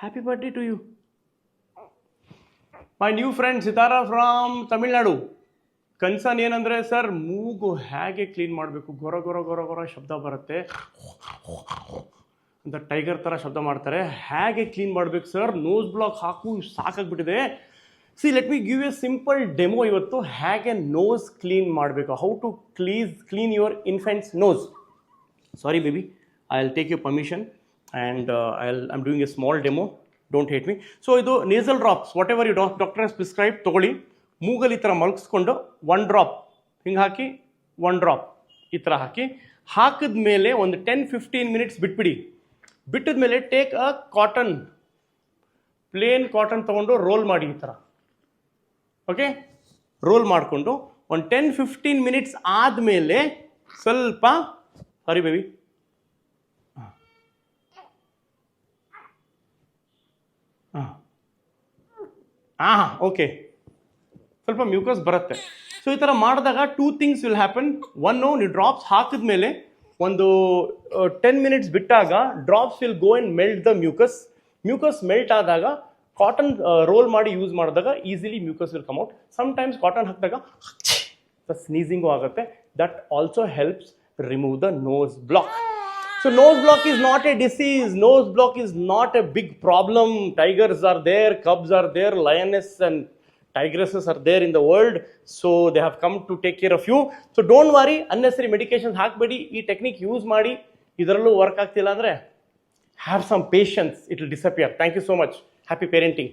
Happy birthday to you my new friend Sitara from Tamil Nadu concern ಏನಂದರೆ sir ಮೂಗು ಹೇಗೆ clean ಮಾಡಬೇಕು? ಗೊರ ಗೊರ ಗೊರ ಗೊರ ಶಬ್ದ ಬರುತ್ತೆ. ಅಂತ ಟೈಗರ್ ಥರ ಶಬ್ದ ಮಾಡ್ತಾರೆ. ಹೇಗೆ ಕ್ಲೀನ್ ಮಾಡಬೇಕು ಸರ್ ನೋಸ್ ಬ್ಲಾಕ್ ಹಾಕು, ಸಾಕಾಗ್ಬಿಟ್ಟಿದೆ. See let me give a simple demo ಇವತ್ತು. ಹೇಗೆ ನೋಸ್ ಕ್ಲೀನ್ ಮಾಡಬೇಕು? How to clean clean your infants nose sorry baby I will take you permission and I'll I'm doing a small demo don't hate me so ಇದು drops whatever you doctor has prescribe ತೊಗೊಳ್ಳಿ. ಮೂಗಲ್ಲಿ ಈ ಥರ ಮಲಗಿಸ್ಕೊಂಡು one drop ಹಿಂಗೆ ಹಾಕಿ one drop ಈ ಥರ ಹಾಕಿ. ಹಾಕಿದ ಮೇಲೆ ಒಂದು ಟೆನ್ ಫಿಫ್ಟೀನ್ ಮಿನಿಟ್ಸ್ ಬಿಟ್ಬಿಡಿ. ಬಿಟ್ಟಿದ ಮೇಲೆ take a cotton plain cotton ತೊಗೊಂಡು ರೋಲ್ ಮಾಡಿ ಈ ಥರ. ಓಕೆ ರೋಲ್ ಮಾಡಿಕೊಂಡು ಒಂದು ಟೆನ್ ಫಿಫ್ಟೀನ್ ಮಿನಿಟ್ಸ್ ಆದಮೇಲೆ ಸ್ವಲ್ಪ ಸಾರಿ ಬೇಬಿ ಹಾಂ. ಹಾಂ ಓಕೆ ಸ್ವಲ್ಪ ಮ್ಯೂಕಸ್ ಬರುತ್ತೆ. ಸೊ ಈ ಥರ ಮಾಡಿದಾಗ two things will happen one ನೀವು ಡ್ರಾಪ್ಸ್ ಹಾಕಿದ ಮೇಲೆ ಒಂದು ಟೆನ್ ಮಿನಿಟ್ಸ್ ಬಿಟ್ಟಾಗ drops will go and melt the mucus mucus melt ಆದಾಗ ಕಾಟನ್ ರೋಲ್ ಮಾಡಿ ಯೂಸ್ ಮಾಡಿದಾಗ easily mucus will come out sometimes cotton ಹಾಕಿದಾಗ ಸ್ನೀಸಿಂಗು ಆಗುತ್ತೆ. That also helps remove the nose block So nose block is not a disease. Nose block is not a big problem. Tigers are there, cubs are there, lioness and tigresses are there in the world. So they have come to take care of you. So don't worry, unnecessary medications ಹಾಕಬೇಡಿ ಈ technique use ಮಾಡಿ ಇದರಲ್ಲೂ work ಆಗ್ತಿಲ್ಲ ಅಂದರೆ have some patience it will disappear thank you so much happy parenting